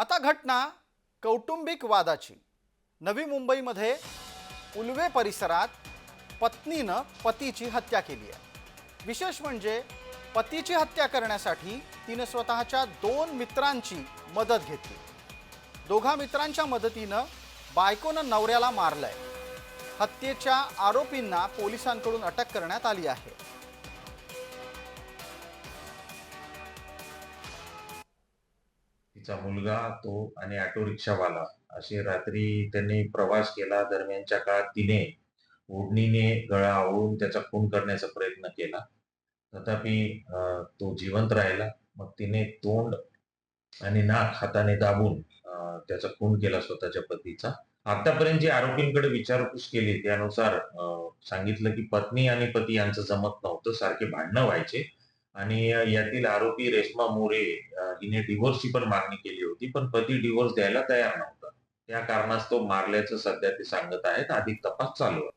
आता घटना कौटुंबिक वादाची नवी मुंबईमध्ये उलवे परिसरात पत्नीनं पतीची हत्या केली आहे. विशेष म्हणजे पतीची हत्या करण्यासाठी तिनं स्वतःच्या दोन मित्रांची मदत घेतली. दोघा मित्रांच्या मदतीनं बायकोनं नवऱ्याला मारलंय. हत्येच्या आरोपींना पोलिसांकडून अटक करण्यात आली आहे. तिचा मुलगा तो आणि ऑटो रिक्षावाला. असे रात्री त्यांनी प्रवास केला. दरम्यानच्या काळात तिने ओढणीने गळा आवळून त्याचा खून करण्याचा प्रयत्न केला. तथापि अं, तो जिवंत राहिला. मग तिने तोंड आणि नाक हाताने दाबून त्याचा खून केला स्वतःच्या पतीचा. आतापर्यंत जी आरोपींकडे विचारपूस केली त्यानुसार सांगितलं की पत्नी आणि पती यांचं जमत नव्हतं. सारखे भांडणं व्हायचे. आणि यातील आरोपी रेश्मा मोरे हिने डिव्होर्सची पण मागणी केली होती पण पती डिव्होर्स द्यायला तयार नव्हता. त्या कारणास्तव मारल्याचं सध्या ते सांगत आहेत. अधिक तपास चालू आहे.